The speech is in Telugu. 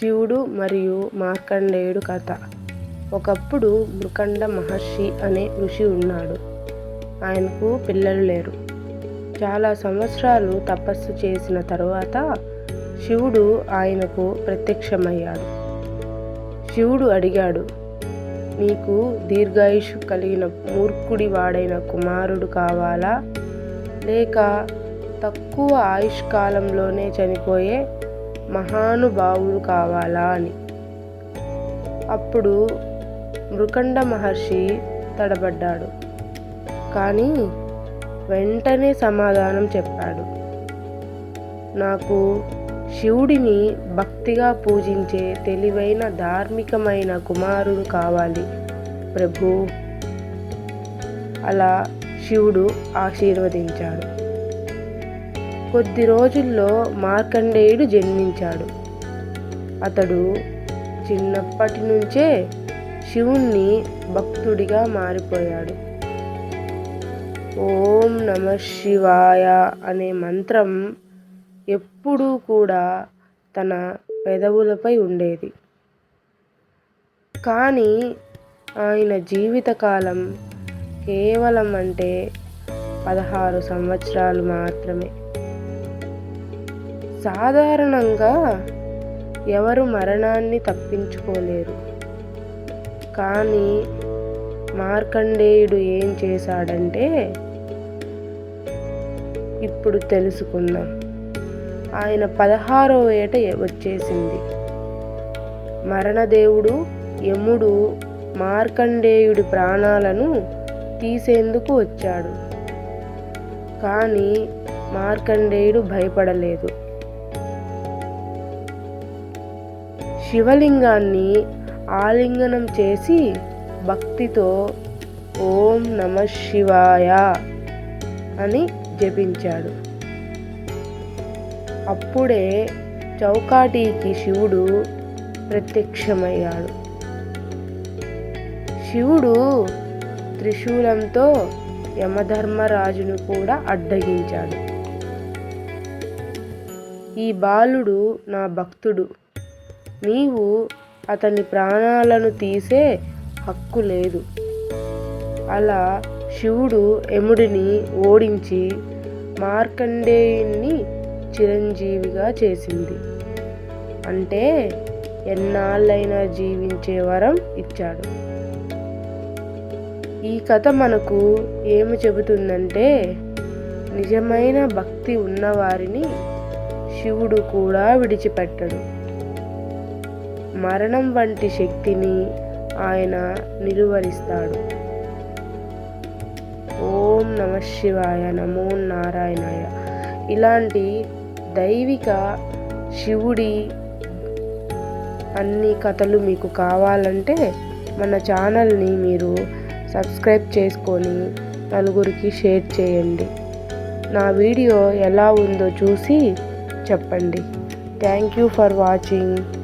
శివుడు మరియు మార్కండేయుడు కథ. ఒకప్పుడు మృకండ మహర్షి అనే ఋషి ఉన్నాడు. ఆయనకు పిల్లలు లేరు. చాలా సంవత్సరాలు తపస్సు చేసిన తరువాత శివుడు ఆయనకు ప్రత్యక్షమయ్యాడు. శివుడు అడిగాడు నీకు దీర్ఘాయుషు కలిగిన మూర్ఖుడి వాడైన కుమారుడు కావాలా? లేక తక్కువ ఆయుష్కాలంలోనే చనిపోయే మహానుభావుడు కావాలా అని. అప్పుడు మృకండ మహర్షి తడబడ్డాడు. కానీ వెంటనే సమాధానం చెప్పాడు. నాకు శివుడిని భక్తిగా పూజించే తెలివైన ధార్మికమైన కుమారుడు కావాలి ప్రభు. అలా శివుడు ఆశీర్వదించాడు. కొద్ది రోజుల్లో మార్కండేయుడు జన్మించాడు. అతడు చిన్నప్పటి నుంచే శివుణ్ణి భక్తుడిగా మారిపోయాడు. ఓం నమ శివాయ అనే మంత్రం ఎప్పుడూ కూడా తన పెదవులపై ఉండేది. కానీ ఆయన జీవితకాలం కేవలం అంటే పదహారు సంవత్సరాలు మాత్రమే. సాధారణంగా ఎవరు మరణాన్ని తప్పించుకోలేరు. కానీ మార్కండేయుడు ఏం చేశాడంటే ఇప్పుడు తెలుసుకుందాం. ఆయన పదహారో ఏట వచ్చేసింది. మరణదేవుడు యముడు మార్కండేయుడి ప్రాణాలను తీసేందుకు వచ్చాడు. కానీ మార్కండేయుడు భయపడలేదు. శివలింగాన్ని ఆలింగనం చేసి భక్తితో ఓం నమ శివాయ అని జపించాడు. అప్పుడే చౌకాటీకి శివుడు ప్రత్యక్షమయ్యాడు. శివుడు త్రిశూలంతో యమధర్మరాజును కూడా అడ్డగించాడు. ఈ బాలుడు నా భక్తుడు. నీవు అతని ప్రాణాలను తీసే హక్కు లేదు. అలా శివుడు యముడిని ఓడించి మార్కండేయుణ్ణి చిరంజీవిగా చేసింది. అంటే ఎన్నాళ్ళైనా జీవించే వరం ఇచ్చాడు. ఈ కథ మనకు ఏమి చెబుతుందంటే నిజమైన భక్తి ఉన్నవారిని శివుడు కూడా విడిచిపెట్టడు. మరణం వంటి శక్తిని ఆయన నిలువరిస్తాడు. ఓం నమ శివాయ నమో నారాయణాయ. ఇలాంటి దైవిక శివుడి అన్ని కథలు మీకు కావాలంటే మన ఛానల్ని మీరు సబ్స్క్రైబ్ చేసుకొని నలుగురికి షేర్ చేయండి. నా వీడియో ఎలా ఉందో చూసి చెప్పండి. Thank you for watching.